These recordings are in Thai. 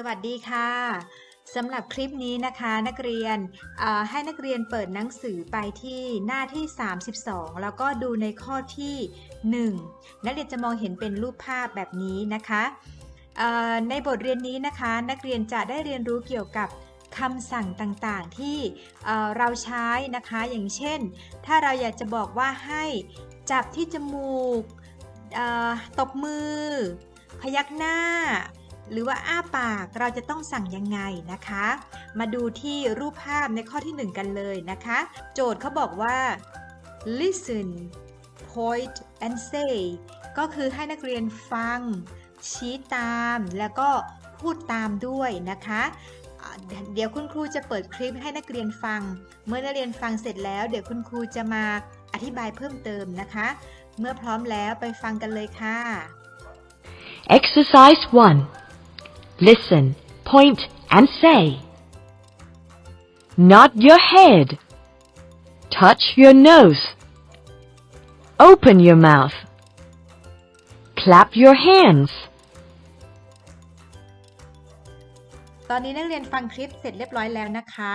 สวัสดีค่ะสำหรับคลิปนี้นะคะนักเรียนให้นักเรียนเปิดหนังสือไปที่หน้าที่ 32 แล้วก็ดูในข้อที่ 1 นักเรียนจะมองเห็นเป็นรูปภาพแบบนี้นะคะในบทเรียนนี้นะคะ นักเรียนจะได้เรียนรู้เกี่ยวกับคำสั่งต่างๆที่เราใช้นะคะ อย่างเช่น ถ้าเราอยากจะบอกว่าให้จับที่จมูกตบมือ พยักหน้า หรือว่าอ้าปากเราจะต้องสั่งยังไงนะคะ มาดูที่รูปภาพในข้อที่ 1 กันเลยนะคะ โจทย์เขาบอกว่า listen point and say ก็คือให้นักเรียนฟัง ชี้ตามแล้วก็พูดตามด้วยนะคะ เดี๋ยวคุณครูจะเปิดคลิปให้นักเรียนฟัง เมื่อนักเรียนฟังเสร็จแล้ว เดี๋ยวคุณครูจะมาอธิบายเพิ่มเติมนะคะ เมื่อพร้อมแล้วไปฟังกันเลยค่ะ Exercise 1. Listen, point, and say. Nod your head. Touch your nose. Open your mouth. Clap your hands. ตอนนี้นักเรียนฟังคลิปเสร็จเรียบร้อยแล้วนะคะ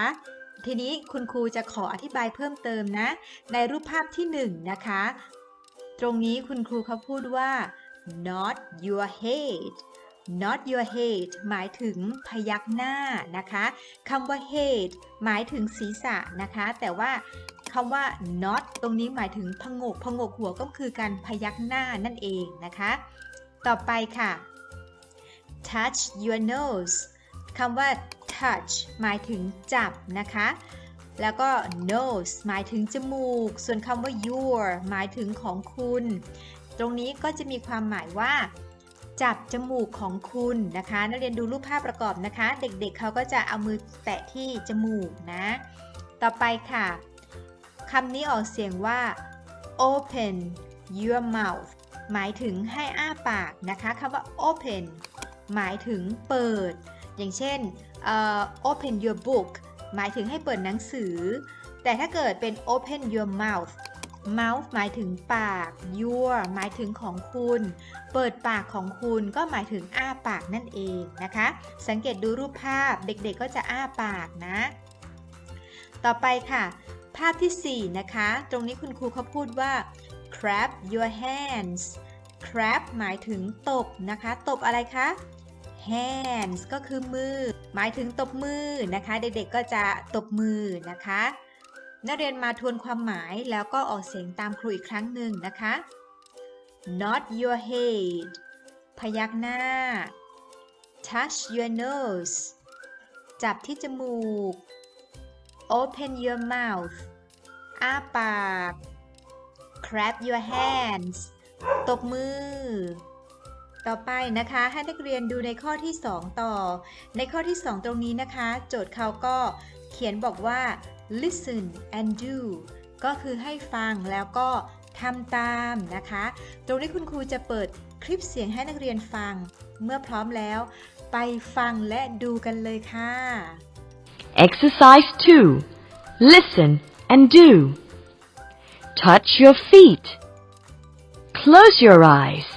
ทีนี้คุณครูจะขออธิบายเพิ่มเติมนะ ในรูปภาพที่1นงนะคะ ตรงนี้คุณครูเขาพูดว่า not your head not your head หมายถึงพยักหน้านะคะคำว่า head หมายถึงศีรษะนะคะ แต่ว่าคำว่า not ตรงนี้หมายถึงพงกพงกหัวก็คือการพยักหน้านั่นเองนะคะ ต่อไปค่ะ touch your nose คำว่า touch หมายถึงจับนะคะ แล้วก็ nose หมายถึงจมูก ส่วนคำว่า your หมายถึงของคุณ ตรงนี้ก็จะมีความหมายว่า จับจมูกของคุณนะคะ นักเรียนดูรูปภาพประกอบนะคะ เด็กๆเขาก็จะเอามือแตะที่จมูกนะ ต่อไปค่ะคำนี้ออกเสียงว่า open your mouth หมายถึงให้อ้าปากนะคะคำว่า open หมายถึงเปิด อย่างเช่นเอ่อ open your book หมายถึงให้เปิดหนังสือ แต่ถ้าเกิดเป็น open your mouth mouth หมายถึงปาก your หมายถึงของคุณ เปิดปากของคุณก็หมายถึงอ้าปากนั่นเองนะคะ สังเกตดูรูปภาพเด็กๆก็จะอ้าปากนะ ต่อไปค่ะ ภาพที่ 4 นะคะ ตรงนี้คุณครูเขาพูดว่า clap your hands clap หมายถึงตบนะคะ ตบอะไรคะ hands ก็คือมือ หมายถึงตบมือนะคะ เด็กๆก็จะตบมือนะคะ นักเรียนมาทวนความหมายแล้วก็ออกเสียงตามครูอีกครั้งหนึ่งนะคะ nod your head พยักหน้า touch your nose จับที่จมูก open your mouth อ้าปาก clap your hands ตบมือ ต่อไปนะคะให้นักเรียนดูในข้อที่ 2 ต่อ ในข้อที่ 2 ตรงนี้นะคะ โจทย์เขาก็เขียนบอกว่า listen and do ก็คือให้ฟังแล้วก็ทำตามนะคะ ตรงนี้คุณครูจะเปิดคลิปเสียงให้นักเรียนฟัง เมื่อพร้อมแล้ว ไปฟังและดูกันเลยค่ะ Exercise 2. Listen and do. Touch your feet. Close your eyes.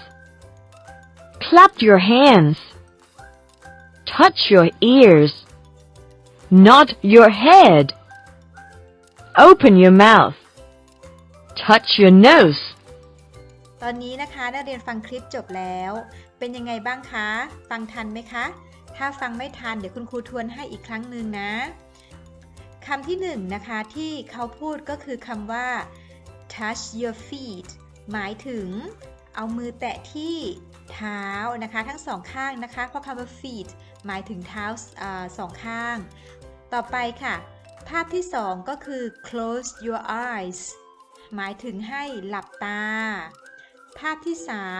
Clap your hands. Touch your ears. Nod your head. Open your mouth. Touch your nose. ตอนนี้นะคะนักเรียนฟังคลิปจบแล้ว เป็นยังไงบ้างคะ ฟังทันไหมคะ ถ้าฟังไม่ทันเดี๋ยวคุณครูทวนให้อีกครั้งหนึ่งนะคำที่หนึ่งนะคะที่เขาพูดก็คือคำว่า touch your feet หมายถึงเอามือแตะที่ เท้านะคะทั้งสองข้างนะคะ เพราะคำว่า feet หมายถึงเท้าอสองข้าง ต่อไปค่ะ ภาพที่สองก็คือ close your eyes หมายถึงให้หลับตา ภาพที่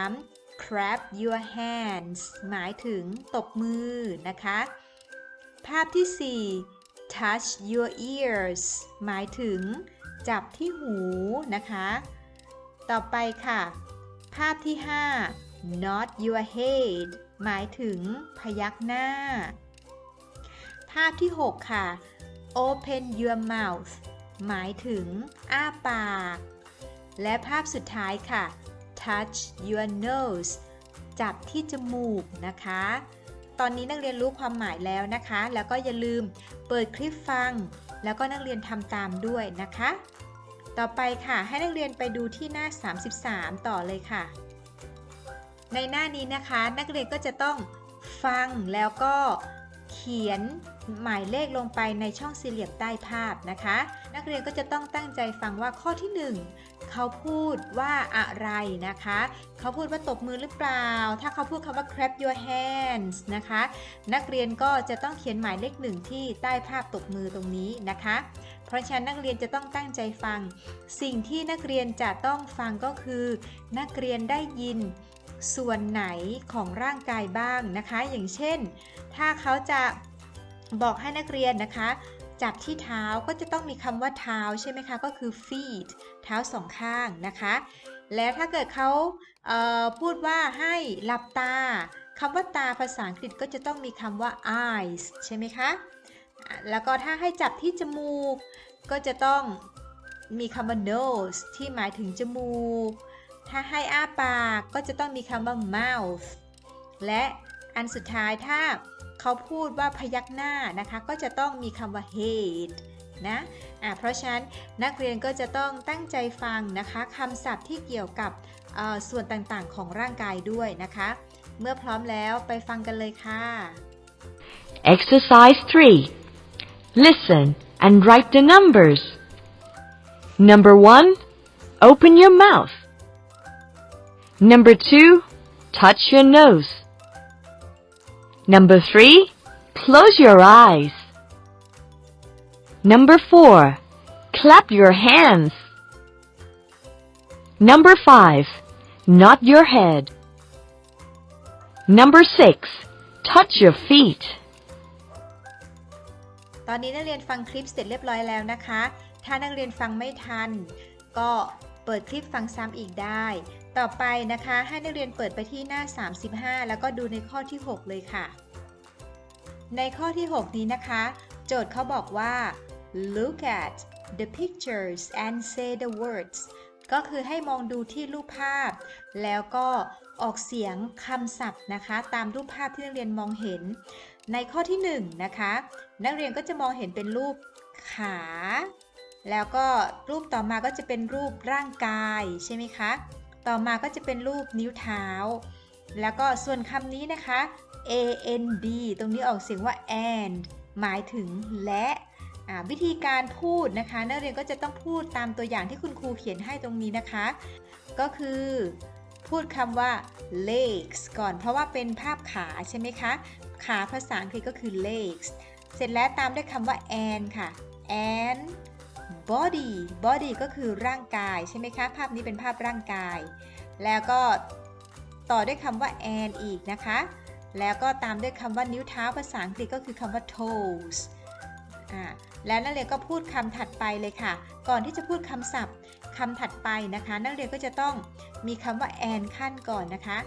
3 clap your hands หมายถึงตบมือนะคะ ภาพที่4 touch your ears หมายถึงจับที่หูนะคะ ต่อไปค่ะ ภาพที่ 5 nod your head หมายถึงพยักหน้า ภาพที่ 6 ค่ะ open your mouth หมายถึง อ้าปาก และภาพสุดท้ายค่ะ touch your nose จับที่จมูกนะคะ ตอนนี้นักเรียนรู้ความหมายแล้วนะคะ แล้วก็อย่าลืมเปิดคลิปฟัง แล้วก็นักเรียนทำตามด้วยนะคะ ต่อไปค่ะ ให้นักเรียนไปดูที่หน้า 33 ต่อเลยค่ะ ในหน้านี้นะคะนักเรียนก็จะต้องฟังแล้วก็เขียนหมายเลขลงไปในช่องสี่เหลี่ยมใต้ภาพนะคะ นักเรียนก็จะต้องตั้งใจฟังว่าข้อที่หนึ่งเขาพูดว่าอะไรนะคะ เขาพูดว่าตบมือหรือเปล่า ถ้าเขาพูดคำว่า clap your hands นะคะ นักเรียนก็จะต้องเขียนหมายเลขหนึ่งที่ใต้ภาพตบมือตรงนี้นะคะ เพราะฉะนั้นนักเรียนจะต้องตั้งใจฟัง สิ่งที่นักเรียนจะต้องฟังก็คือ นักเรียนได้ยิน ส่วนไหนของร่างกายบ้างนะคะ อย่างเช่น ถ้าเขาจะบอกให้นักเรียนนะคะจับที่เท้าก็จะต้องมีคำว่าเท้าใช่ไหมคะ ก็คือ feet เท้าสองข้างนะคะ และถ้าเกิดเขาเพูดว่าให้หลับตาคำว่าตาภาษาอังกฤษก็จะต้องมีคำว่า eyes ใช่ไหมคะ แล้วก็ถ้าให้จับที่จมูก ก็จะต้องมีคำว่า nose ที่หมายถึงจมูก ถ้าให้อ้าปากก็จะต้องมีคำว่า mouth และอันสุดท้ายถ้าเขาพูดว่าพยักหน้านะคะ ก็จะต้องมีคำว่า head นะอะเพราะฉะนั้นนักเรียนก็จะต้องตั้งใจฟังนะคะคำศัพท์ที่เกี่ยวกับส่วนต่างๆ ของร่างกายด้วยนะคะ เมื่อพร้อมแล้วไปฟังกันเลยค่ะ Exercise 3. Listen and write the numbers. Number 1. Open your mouth. Number 2. Touch your nose. Number 3. Close your eyes. Number 4. Clap your hands. Number 5. Nod your head. Number 6. Touch your feet. ตอนนี้นักเรียนฟังคลิปเสร็จเรียบร้อยแล้วนะคะ ถ้านักเรียนฟังไม่ทัน ก็เปิดคลิปฟังซ้ำอีกได้ ต่อไปนะคะให้นักเรียนเปิดไปที่หน้า 35 แล้วก็ดูในข้อที่ 6 เลยค่ะ ในข้อที่ 6 นี้นะคะ โจทย์เขาบอกว่า look at the pictures and say the words ก็คือให้มองดูที่รูปภาพ แล้วก็ออกเสียงคำศัพท์นะคะ ตามรูปภาพที่นักเรียนมองเห็น ในข้อที่1นะคะ นักเรียนก็จะมองเห็นเป็นรูปขา แล้วก็รูปต่อมาก็จะเป็นรูปร่างกายใช่ไหมคะ ต่อมาก็จะเป็นรูปนิ้วเท้า แล้วก็ส่วนคำนี้นะคะ a n d ตรงนี้ออกเสียงว่า and หมายถึงและวิธีการพูดนะคะ นักเรียนก็จะต้องพูดตามตัวอย่างที่คุณครูเขียนให้ตรงนี้นะคะ ก็คือพูดคำว่า legs ก่อนเพราะว่าเป็นภาพขาใช่ไหมคะ ขาภาษาอังกฤษก็คือ legs เสร็จแล้วตามด้วยคำว่า and ค่ะ and body body ก็คือร่างกายใช่ไหมคะ ภาพนี้เป็นภาพร่างกาย แล้วก็ต่อด้วยคำว่า and อีกนะคะ แล้วก็ตามด้วยคำว่านิ้วเท้าภาษาอังกฤษก็คือคำว่า toes อ่าแล้วนักเรียนก็พูดคำถัดไปเลยค่ะ ก่อนที่จะพูดคำศัพท์คำถัดไปนะคะ นักเรียนก็จะต้องมีคำว่า and ขั้นก่อนนะคะ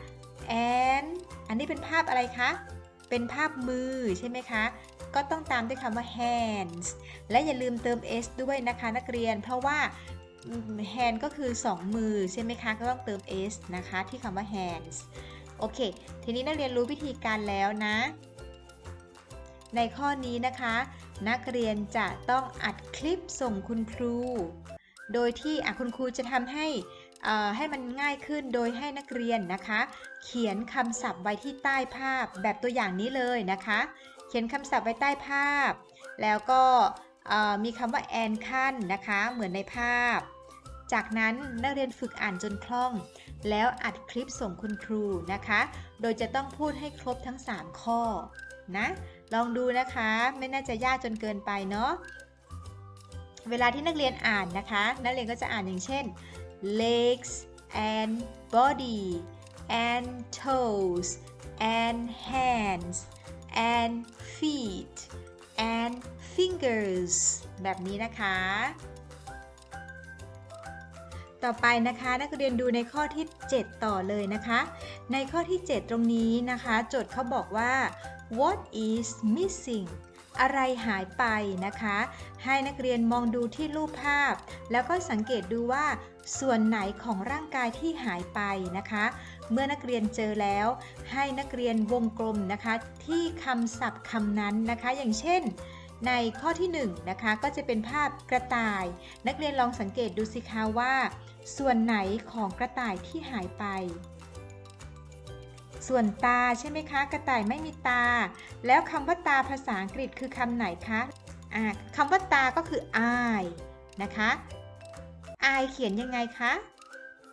and อันนี้เป็นภาพอะไรคะ เป็นภาพมือใช่ไหมคะ ก็ต้องตามด้วยคำว่า hands และอย่าลืมเติม s ด้วยนะคะนักเรียน เพราะว่า hand ก็คือ 2 มือใช่ไหมคะ ก็ต้องเติม s นะคะ ที่คำว่า hands โอเค ทีนี้นักเรียนรู้วิธีการแล้วนะ ในข้อนี้นะคะ นักเรียนจะต้องอัดคลิปส่งคุณครู โดยที่คุณครูจะทำให้ให้มันง่ายขึ้นโดยให้นักเรียนนะคะ เขียนคำศัพท์ไว้ที่ใต้ภาพแบบตัวอย่างนี้เลยนะคะ เขียนคำศัพท์ไว้ใต้ภาพ แล้วก็มีคำว่าแอนขั้นนะคะ เหมือนในภาพ จากนั้นนักเรียนฝึกอ่านจนคล่อง แล้วอัดคลิปส่งคุณครูนะคะ โดยจะต้องพูดให้ครบทั้ง 3 ข้อนะ ลองดูนะคะไม่น่าจะยากจนเกินไปเนาะ เวลาที่นักเรียนอ่านนะคะ นักเรียนก็จะอ่านอย่างเช่น legs and body and toes and hands and feet and fingers แบบนี้นะคะ ต่อไปนะคะนักเรียนดูในข้อที่ 7 ต่อเลยนะคะ ในข้อที่ 7 ตรงนี้นะคะ โจทย์เขาบอกว่า what is missing อะไรหายไปนะคะ ให้นักเรียนมองดูที่รูปภาพ แล้วก็สังเกตดูว่าส่วนไหนของร่างกายที่หายไปนะคะ เมื่อนักเรียนเจอแล้ว ให้นักเรียนวงกลมนะคะ ที่คำศัพท์คำนั้นนะคะ อย่างเช่น ในข้อที่1นะคะก็จะเป็นภาพกระต่าย นักเรียนลองสังเกตดูสิคะว่า ส่วนไหนของกระต่ายที่หายไป ส่วนตาใช่ไหมคะ กระต่ายไม่มีตา แล้วคำว่าตาภาษาอังกฤษคือคำไหนคะอ่าคำว่าตาก็คือ eye นะคะ eye เขียนยังไงคะ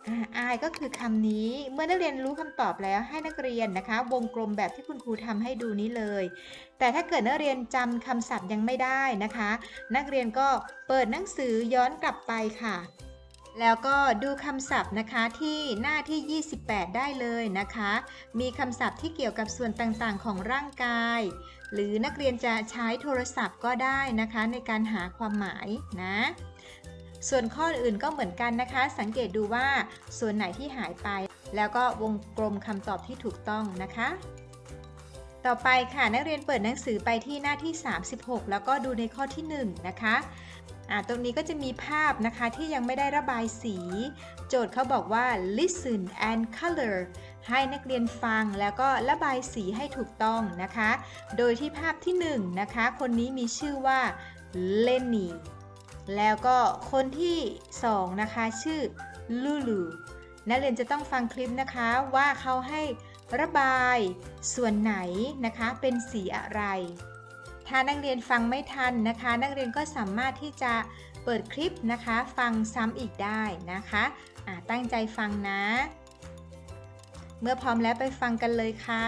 อา eye ก็คือคำนี้ เมื่อนักเรียนรู้คำตอบแล้วให้นักเรียนนะคะ วงกลมแบบที่คุณครูทำให้ดูนี้เลย แต่ถ้าเกิดนักเรียนจำคำศัพท์ยังไม่ได้นะคะ นักเรียนก็เปิดหนังสือย้อนกลับไปค่ะ แล้วก็ดูคำศัพท์นะคะที่หน้าที่ 28 ได้เลยนะคะ มีคำศัพท์ที่เกี่ยวกับส่วนต่างๆ ของร่างกาย หรือนักเรียนจะใช้โทรศัพท์ก็ได้นะคะในการหาความหมายนะ ส่วนข้ออื่นก็เหมือนกันนะคะ สังเกตดูว่าส่วนไหนที่หายไป แล้วก็วงกลมคำตอบที่ถูกต้องนะคะ ต่อไปค่ะนักเรียนเปิดหนังสือไปที่หน้าที่ 36 แล้วก็ดูในข้อที่ 1 นะคะ ตรงนี้ก็จะมีภาพนะคะที่ยังไม่ได้ระบายสี โจทย์เขาบอกว่า listen and color ให้นักเรียนฟังแล้วก็ระบายสีให้ถูกต้องนะคะ โดยที่ภาพที่1นะคะ คนนี้มีชื่อว่าเลนนี่แล้วก็คนที่2นะคะชื่อลูลูนักเรียนจะต้องฟังคลิปนะคะว่าเขาให้ระบายส่วนไหนนะคะเป็นสีอะไร ถ้านักเรียนฟังไม่ทันนะคะ นักเรียนก็สามารถที่จะเปิดคลิปนะคะ ฟังซ้ำอีกได้นะคะอ่าตั้งใจฟังนะ เมื่อพร้อมแล้วไปฟังกันเลยค่ะ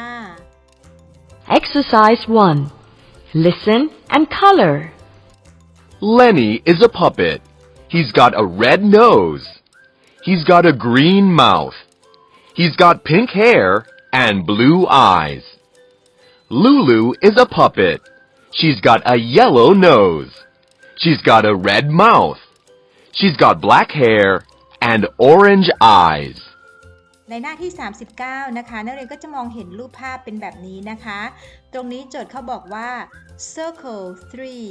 Exercise 1. Listen and color. Lenny is a puppet. He's got a red nose. He's got a green mouth. He's got pink hair and blue eyes. Lulu is a puppet. She's got a yellow nose. She's got a red mouth. She's got black hair and orange eyes. ในหน้าที่ 39 นะคะ นักเรียนก็จะมองเห็นรูปภาพเป็นแบบนี้นะคะ ตรงนี้โจทย์เขาบอกว่า circle three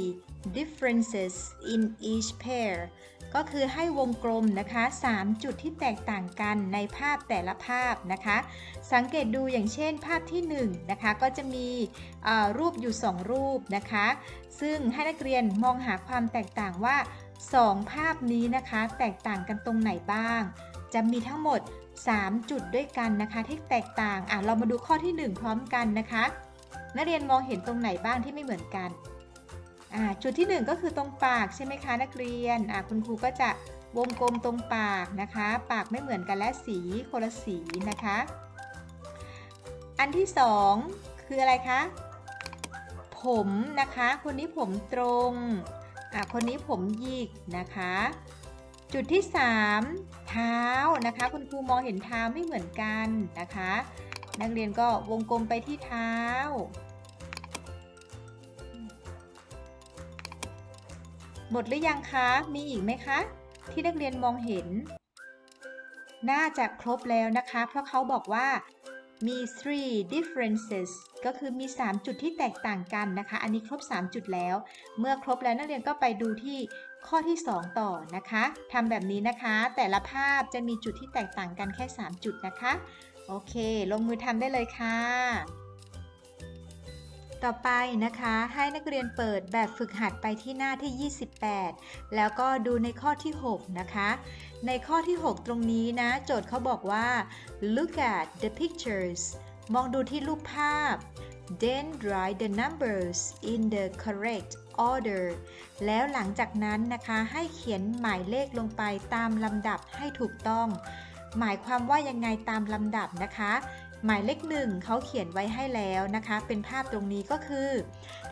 differences in each pair ก็คือให้วงกลมนะคะ 3 จุดที่แตกต่างกันในภาพแต่ละภาพนะคะ สังเกตดูอย่างเช่น ภาพที่1นะคะก็จะมีรูปอยู่ 2 รูปนะคะ ซึ่งให้นักเรียนมองหาความแตกต่างว่า 2 ภาพนี้นะคะ แตกต่างกันตรงไหนบ้าง จะมีทั้งหมด 3 จุดด้วยกันนะคะที่แตกต่างอะเรามาดูข้อที่ 1 พร้อมกันนะคะ นักเรียนมองเห็นตรงไหนบ้างที่ไม่เหมือนกัน จุดที่ 1 ก็คือตรงปากใช่ไหมคะนักเรียนคุณครูก็จะวงกลมตรงปากนะคะ ปากไม่เหมือนกันและสีคนละสีนะคะ อันที่ 2 คืออะไรคะ ผมนะคะ คนนี้ผมตรงคนนี้ผมหยิกนะคะ จุดที่ 3 เท้านะคะ คุณครูมองเห็นเท้าไม่เหมือนกันนะคะ นักเรียนก็วงกลมไปที่เท้า หมดหรือยังคะ มีอีกไหมคะ ที่นักเรียนมองเห็น น่าจะครบแล้วนะคะ เพราะเขาบอกว่ามี three differences ก็คือมี 3 จุดที่แตกต่างกันนะคะ อันนี้ครบ 3 จุดแล้ว เมื่อครบแล้วนักเรียนก็ไปดูที่ข้อที่ 2 ต่อนะคะทำแบบนี้นะคะ แต่ละภาพจะมีจุดที่แตกต่างกันแค่ 3 จุดนะคะ โอเค ลงมือทำได้เลยค่ะ ต่อไปนะคะให้นักเรียนเปิดแบบฝึกหัดไปที่หน้าที่ 28 แล้วก็ดูในข้อที่ 6 นะคะ ในข้อที่ 6 ตรงนี้นะ โจทย์เขาบอกว่า look at the pictures มองดูที่รูปภาพ then write the numbers in the correct order แล้วหลังจากนั้นนะคะให้เขียนหมายเลขลงไปตามลำดับให้ถูกต้อง หมายความว่ายังไงตามลำดับนะคะ หมายเลขหนึ่งเขาเขียนไว้ให้แล้วนะคะ เป็นภาพตรงนี้ก็คือ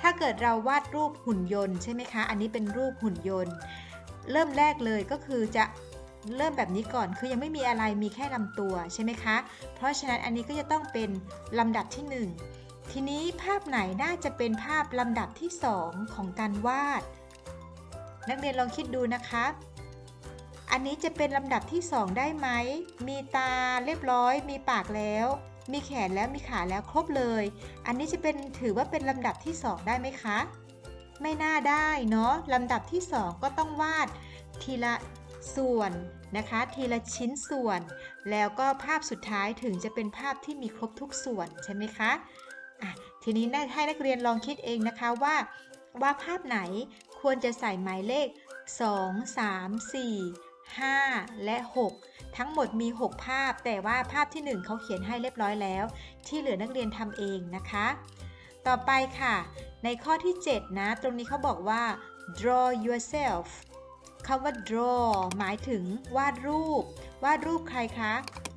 ถ้าเกิดเราวาดรูปหุ่นยนต์ใช่ไหมคะ อันนี้เป็นรูปหุ่นยนต์ เริ่มแรกเลยก็คือจะเริ่มแบบนี้ก่อนคือยังไม่มีอะไรมีแค่ลำตัวใช่ไหมคะ เพราะฉะนั้นอันนี้ก็จะต้องเป็นลำดับที่หนึ่งทีนี้ภาพไหนน่าจะเป็นภาพลำดับที่ 2 ของการวาด นักเรียนลองคิดดูนะคะ อันนี้จะเป็นลำดับที่ 2 ได้ไหม มีตาเรียบร้อยมีปากแล้ว มีแขนแล้วมีขาแล้วครบเลย อันนี้จะเป็นถือว่าเป็นลำดับที่ 2 ได้ไหมคะ ไม่น่าได้เนาะลำดับที่ 2 ก็ต้องวาดทีละส่วนนะคะ ทีละชิ้นส่วน แล้วก็ภาพสุดท้ายถึงจะเป็นภาพที่มีครบทุกส่วนใช่ไหมคะะทีนี้ให้นักเรียนลองคิดเองนะคะว่า ว่าภาพไหนควรจะใส่หมายเลข 2 3 4 5 และ 6 ทั้งหมดมี 6 ภาพ แต่ว่าภาพที่ 1เขาเขียนให้เรียบร้อยแล้ว ที่เหลือนักเรียนทำเองนะคะ ต่อไปค่ะ ในข้อที่ 7 นะ ตรงนี้เขาบอกว่า draw yourself คำว่า draw หมายถึงวาดรูป วาดรูปใครคะ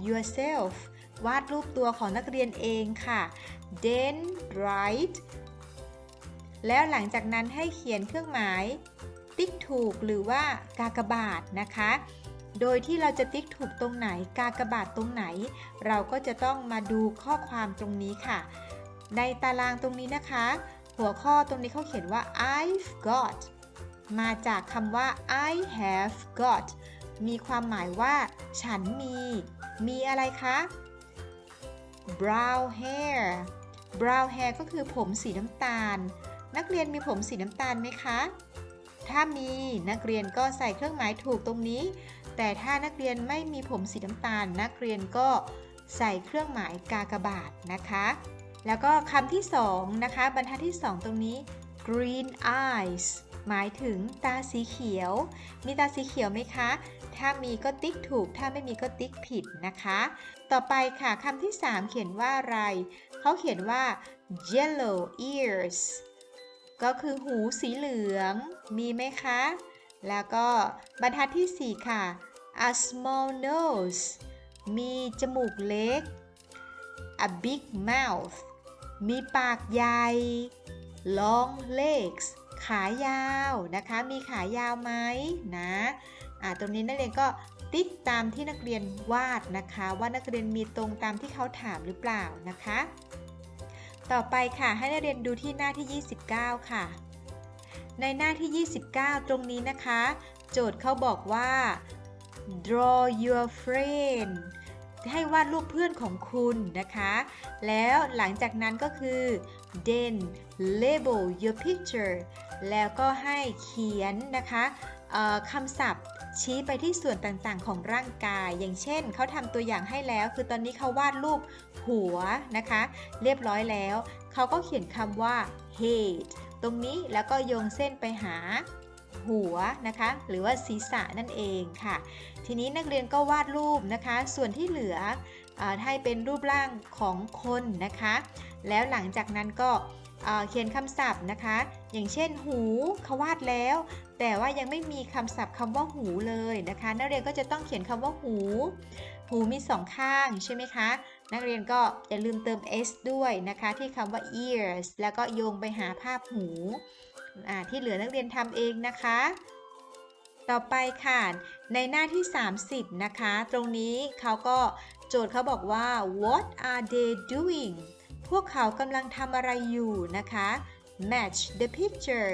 yourself วาดรูปตัวของนักเรียนเองค่ะ then write แล้วหลังจากนั้นให้เขียนเครื่องหมาย ติ๊กถูกหรือว่ากากบาทนะคะ โดยที่เราจะติ๊กถูกตรงไหน กากบาทตรงไหน เราก็จะต้องมาดูข้อความตรงนี้ค่ะ ในตารางตรงนี้นะคะ หัวข้อตรงนี้เขาเขียนว่า I've got มาจากคำว่า I have got มีความหมายว่า ฉันมี มีอะไรคะ brown hair brown hair ก็คือผมสีน้ำตาล นักเรียนมีผมสีน้ำตาลไหมคะ ถ้ามีนักเรียนก็ใส่เครื่องหมายถูกตรงนี้ แต่ถ้านักเรียนไม่มีผมสีน้ำตาล นักเรียนก็ใส่เครื่องหมายกากบาทนะคะ แล้วก็คำที่สองนะคะ บรรทัดที่สองตรงนี้ green eyes หมายถึงตาสีเขียว มีตาสีเขียวไหมคะ ถ้ามีก็ติ๊กถูก ถ้าไม่มีก็ติ๊กผิดนะคะ ต่อไปค่ะคำที่ 3 เขียนว่าอะไร เขาเขียนว่า yellow ears ก็คือหูสีเหลือง มีไหมคะ แล้วก็บรรทัดที่ 4 ค่ะ a small nose มีจมูกเล็ก a big mouth มีปากใหญ่ long legs ขายาวนะคะ มีขายาวไหมนะอ่าตรงนี้นักเรียนก็ติ๊กตามที่นักเรียนวาดนะคะ ว่านักเรียนมีตรงตามที่เขาถามหรือเปล่านะคะ ต่อไปค่ะให้นักเรียนดูที่หน้าที่ 29 ค่ะ ในหน้าที่ 29 ตรงนี้นะคะ โจทย์เขาบอกว่า draw your friend ให้วาดรูปเพื่อนของคุณนะคะ แล้วหลังจากนั้นก็คือ then label your picture แล้วก็ให้เขียนนะคะคำศัพท์ ชี้ไปที่ส่วนต่างๆ ของร่างกาย อย่างเช่นเขาทำตัวอย่างให้แล้ว คือตอนนี้เขาวาดรูปหัวนะคะ เรียบร้อยแล้ว เขาก็เขียนคำว่า head ตรงนี้แล้วก็โยงเส้นไปหาหัวนะคะ หรือว่าศีรษะนั่นเองค่ะ ทีนี้นักเรียนก็วาดรูปนะคะ ส่วนที่เหลืออให้เป็นรูปร่างของคนนะคะ แล้วหลังจากนั้นก็ เขียนคำศัพท์นะคะ อย่างเช่น หูเขาวาดแล้ว แต่ว่ายังไม่มีคำศัพท์คำว่าหูเลยนะคะ นักเรียนก็จะต้องเขียนคำว่าหู หูมีสองข้างใช่ไหมคะ นักเรียนก็อย่าลืมเติม s ด้วยนะคะ ที่คำว่า ears แล้วก็โยงไปหาภาพหูที่เหลือนักเรียนทำเองนะคะ ต่อไปค่ะ ในหน้าที่ 30 นะคะ ตรงนี้เขาก็โจทย์เขาบอกว่า what are they doing พวกเขากำลังทำอะไรอยู่นะคะ match the picture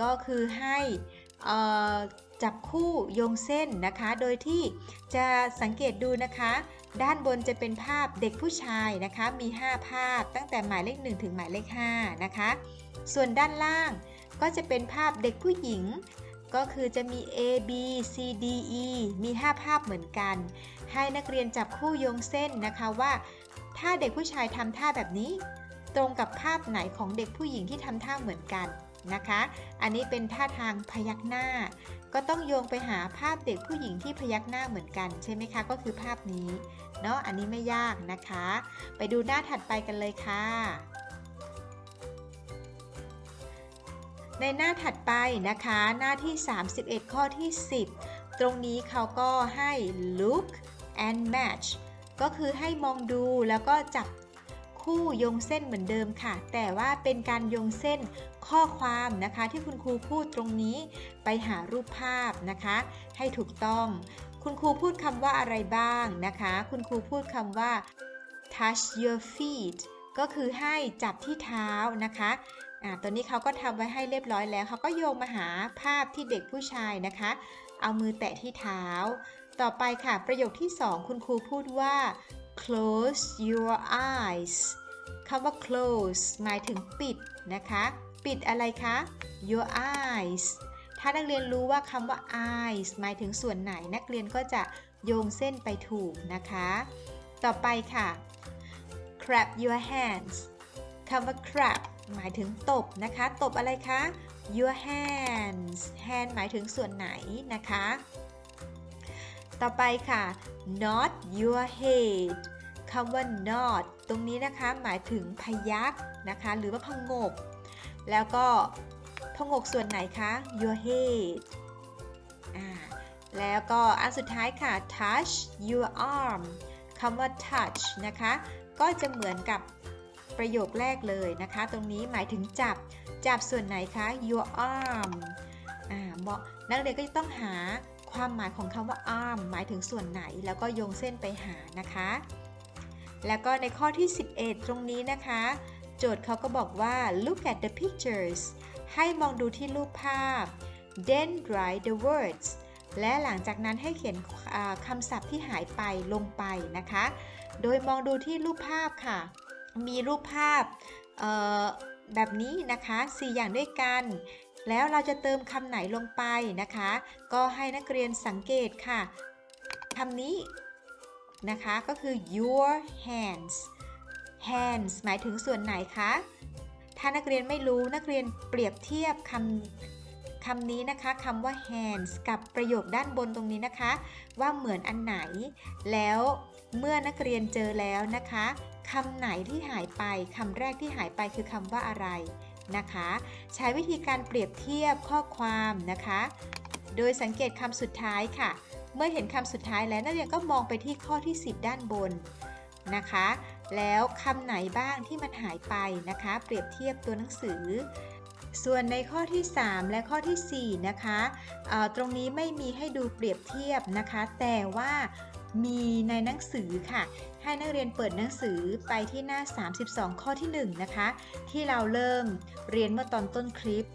ก็คือให้จับคู่โยงเส้นนะคะ โดยที่จะสังเกตดูนะคะ ด้านบนจะเป็นภาพเด็กผู้ชายนะคะ มี 5 ภาพตั้งแต่หมายเลข 1 ถึงหมายเลข 5 นะคะ ส่วนด้านล่างก็จะเป็นภาพเด็กผู้หญิง ก็คือจะมี A B C D E มี 5 ภาพเหมือนกัน ให้นักเรียนจับคู่โยงเส้นนะคะว่า ถ้าเด็กผู้ชายทำท่าแบบนี้ ตรงกับภาพไหนของเด็กผู้หญิงที่ทำท่าเหมือนกันนะคะ อันนี้เป็นท่าทางพยักหน้า ก็ต้องโยงไปหาภาพเด็กผู้หญิงที่พยักหน้าเหมือนกันใช่ไหมคะ ก็คือภาพนี้เนาะ อันนี้ไม่ยากนะคะ ไปดูหน้าถัดไปกันเลยค่ะ ในหน้าถัดไปนะคะ หน้าที่ 31 ข้อที่ 10 ตรงนี้เขาก็ให้ look and match ก็คือให้มองดูแล้วก็จับคู่โยงเส้นเหมือนเดิมค่ะ แต่ว่าเป็นการโยงเส้นข้อความนะคะ ที่คุณครูพูดตรงนี้ไปหารูปภาพนะคะ ให้ถูกต้อง คุณครูพูดคำว่าอะไรบ้างนะคะ คุณครูพูดคำว่า touch your feet ก็คือให้จับที่เท้านะคะอ่าตัวนี้เขาก็ทำไว้ให้เรียบร้อยแล้ว เขาก็โยงมาหาภาพที่เด็กผู้ชายนะคะ เอามือแตะที่เท้า ต่อไปค่ะ ประโยคที่ 2 คุณครูพูดว่า close your eyes คำว่า close หมายถึงปิดนะคะปปิดอะไรคะ your eyes ถ้านักเรียนรู้ว่าคำว่า eyes หมายถึงส่วนไหนนักเรียนก็จะโยงเส้นไปถูกนะคะ ต่อไปค่ะ clap your hands คำว่า clap หมายถึงตบนะคะ ตบอะไรคะ your hands hand หมายถึงส่วนไหนนะคะ ต่อไปค่ะ nod your head คำว่า nod ตรงนี้นะคะหมายถึงพยักนะคะ หรือว่าพงก แล้วก็พงกส่วนไหนคะ your head แล้วก็อันสุดท้ายค่ะ touch your arm คำว่า touch นะคะ ก็จะเหมือนกับประโยคแรกเลยนะคะ ตรงนี้หมายถึงจับ จับส่วนไหนคะ your arm อ่าเหมาะนักเรียนก็จะต้องหา ความหมายของคำว่า arm หมายถึงส่วนไหน แล้วก็โยงเส้นไปหานะคะ แล้วก็ในข้อที่ 11 ตรงนี้นะคะ โจทย์เขาก็บอกว่า look at the pictures ให้มองดูที่รูปภาพ then write the words และหลังจากนั้นให้เขียนคำศัพท์ที่หายไปลงไปนะคะ โดยมองดูที่รูปภาพค่ะ มีรูปภาพแบบนี้นะคะ 4 อย่างด้วยกัน แล้วเราจะเติมคำไหนลงไปนะคะ ก็ให้นักเรียนสังเกตค่ะคำนี้นะคะก็คือ your hands hands หมายถึงส่วนไหนคะ ถ้านักเรียนไม่รู้นักเรียนเปรียบเทียบคำคำนี้นะคะคำว่า hands กับประโยคด้านบนตรงนี้นะคะ ว่าเหมือนอันไหน แล้วเมื่อนักเรียนเจอแล้วนะคะคำไหนที่หายไปคำแรกที่หายไปคือคำว่าอะไร นะคะ ใช้วิธีการเปรียบเทียบข้อความนะคะ โดยสังเกตคำสุดท้ายค่ะ เมื่อเห็นคำสุดท้ายแล้วนักเรียนก็มองไปที่ข้อที่ 10 ด้านบนนะคะ แล้วคำไหนบ้างที่มันหายไปนะคะ เปรียบเทียบตัวหนังสือ ส่วนในข้อที่ 3 และข้อทีสี่4 นะคะตรงนี้ไม่มีให้ดูเปรียบเทียบนะคะ แต่ว่ามีในหนังสือค่ะ ให้นักเรียนเปิดหนังสือไปที่หน้า 32 ข้อที่ 1 นะคะ ที่เราเริ่มเรียนเมื่อตอนต้นคลิป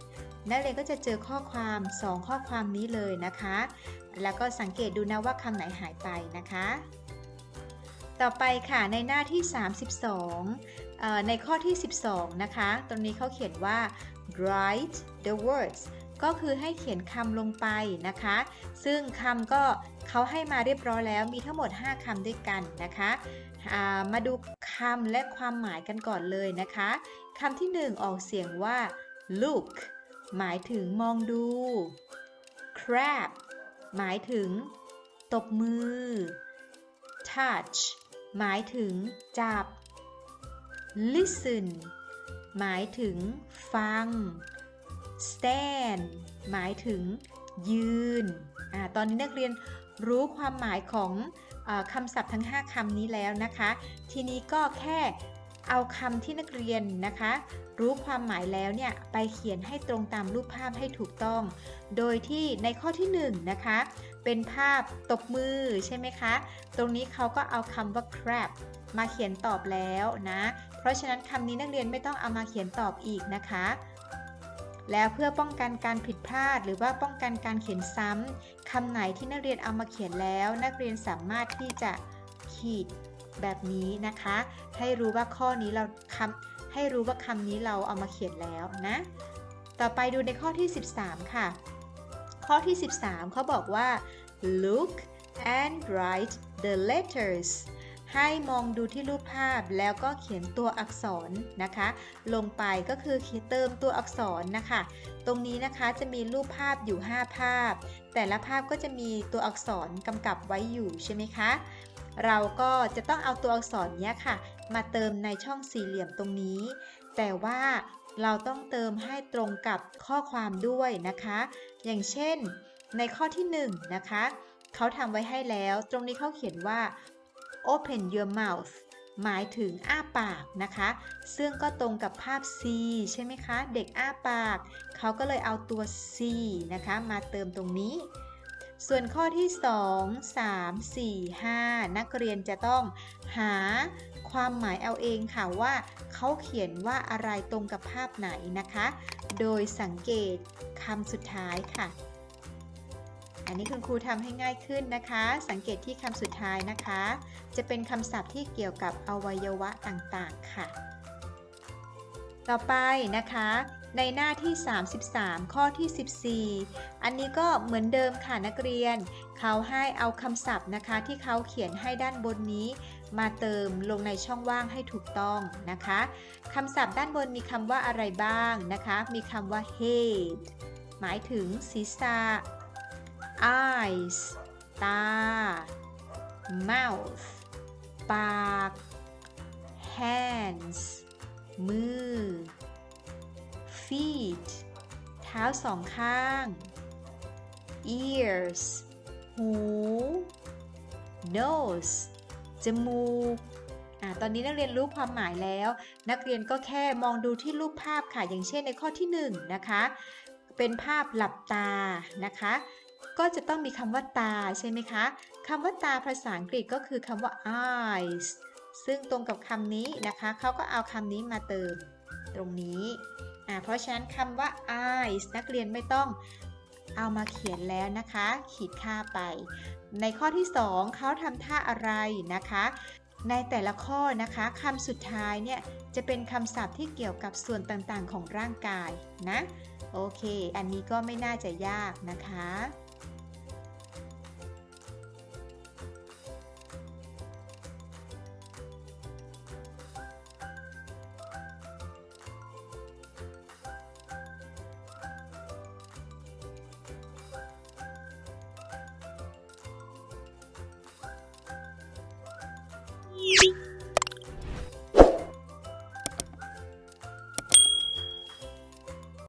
นักเรียนก็จะเจอข้อความ 2 ข้อความนี้เลยนะคะ แล้วก็สังเกตดูนะว่าคำไหนหายไปนะคะ ต่อไปค่ะในหน้าที่ 32เอ่อในข้อที่ 12 นะคะ ตรงนี้เขาเขียนว่า write the words ก็คือให้เขียนคำลงไปนะคะ ซึ่งคำก็ เขาให้มาเรียบร้อยแล้วมีทั้งหมด 5คำด้วยกันนะคะามาดูคำและความหมายกันก่อนเลยนะคะคำที่ 1 ออกเสียงว่า look หมายถึงมองดู crab หมายถึง ตบมือ touch หมายถึงจับ listen หมายถึงฟัง stand หมายถึงยืน อ่า ตอนนี้นักเรียน รู้ความหมายของอคำศัพท์ทั้ง 5คำนี้แล้วนะคะ ทีนี้ก็แค่เอาคำที่นักเรียนนะคะ รู้ความหมายแล้วเนี่ยไปเขียนให้ตรงตามรูปภาพให้ถูกต้อง โดยที่ในข้อที่1นะคะ เป็นภาพตบมือใช่ไหมคะ ตรงนี้เขาก็เอาคำว่า crab มาเขียนตอบแล้วนะ เพราะฉะนั้นคำนี้นักเรียนไม่ต้องเอามาเขียนตอบอีกนะคะ แล้วเพื่อป้องกันการผิดพลาด หรือว่าป้องกันการเขียนซ้ำคำไหนที่นักเรียนเอามาเขียนแล้ว นักเรียนสามารถที่จะขีดแบบนี้นะคะ ให้รู้ว่าข้อนี้เราคำให้รู้ว่าคำนี้เราเอามาเขียนแล้วนะ ต่อไปดูในข้อที่ 13 ค่ะ ข้อที่ 13 เขาบอกว่า look and write the letters ให้มองดูที่รูปภาพแล้วก็เขียนตัวอักษรนะคะ ลงไปก็คือเขียนเติมตัวอักษรนะคะ ตรงนี้นะคะจะมีรูปภาพอยู่ 5 ภาพ แต่ละภาพก็จะมีตัวอักษรกำกับไว้อยู่ใช่ไหมคะ เราก็จะต้องเอาตัวอักษรเนี้ยค่ะ มาเติมในช่องสี่เหลี่ยมตรงนี้ แต่ว่าเราต้องเติมให้ตรงกับข้อความด้วยนะคะ อย่างเช่น ในข้อที่1นะคะเขาทำไว้ให้แล้ว ตรงนี้เขาเขียนว่า open your mouth หมายถึงอ้าปากนะคะ ซึ่งก็ตรงกับภาพ C ใช่ไหมคะ เด็กอ้าปาก เขาก็เลยเอาตัว C นะคะ มาเติมตรงนี้ ส่วนข้อที่ 2 3 4 5 นักเรียนจะต้องหาความหมายเอาเองค่ะว่าเขาเขียนว่าอะไรตรงกับภาพไหนนะคะ โดยสังเกตคำสุดท้ายค่ะ อันนี้คุณครูทำให้ง่ายขึ้นนะคะ สังเกตที่คำสุดท้ายนะคะ จะเป็นคำศัพท์ที่เกี่ยวกับอวัยวะต่างๆ ค่ะ ต่อไปนะคะ ในหน้าที่ 33 ข้อที่ 14 อันนี้ก็เหมือนเดิมค่ะนักเรียน เขาให้เอาคำศัพท์นะคะที่เขาเขียนให้ด้านบนนี้ มาเติมลงในช่องว่างให้ถูกต้องนะคะคำศัพท์ด้านบนมีคำว่าอะไรบ้างนะคะ มีคำว่า head หมายถึงศีรษะ eyes ตา mouth ปาก hands มือ feet เท้าสองข้าง ears หู nose จมูกอ่าตอนนี้นักเรียนรู้ความหมายแล้ว นักเรียนก็แค่มองดูที่รูปภาพค่ะ อย่างเช่นในข้อที่ 1 นะคะ เป็นภาพหลับตานะคะ ก็จะต้องมีคำว่าตาใช่ไหมคะคำว่าตาภาษาอังกฤษก็คือคำว่า eyes ซึ่งตรงกับคำนี้นะคะ เขาก็เอาคำนี้มาเติมตรงนี้เพราะฉะนั้นคำว่า eyes นักเรียนไม่ต้องเอามาเขียนแล้วนะคะ ขีดค่าไป ในข้อที่ 2เขาทำท่าอะไรนะคะ ในแต่ละข้อนะคะคำสุดท้ายเนี่ยจะเป็นคำศัพท์ที่เกี่ยวกับส่วนต่างๆของร่างกายนะ โอเค อันนี้ก็ไม่น่าจะยากนะคะ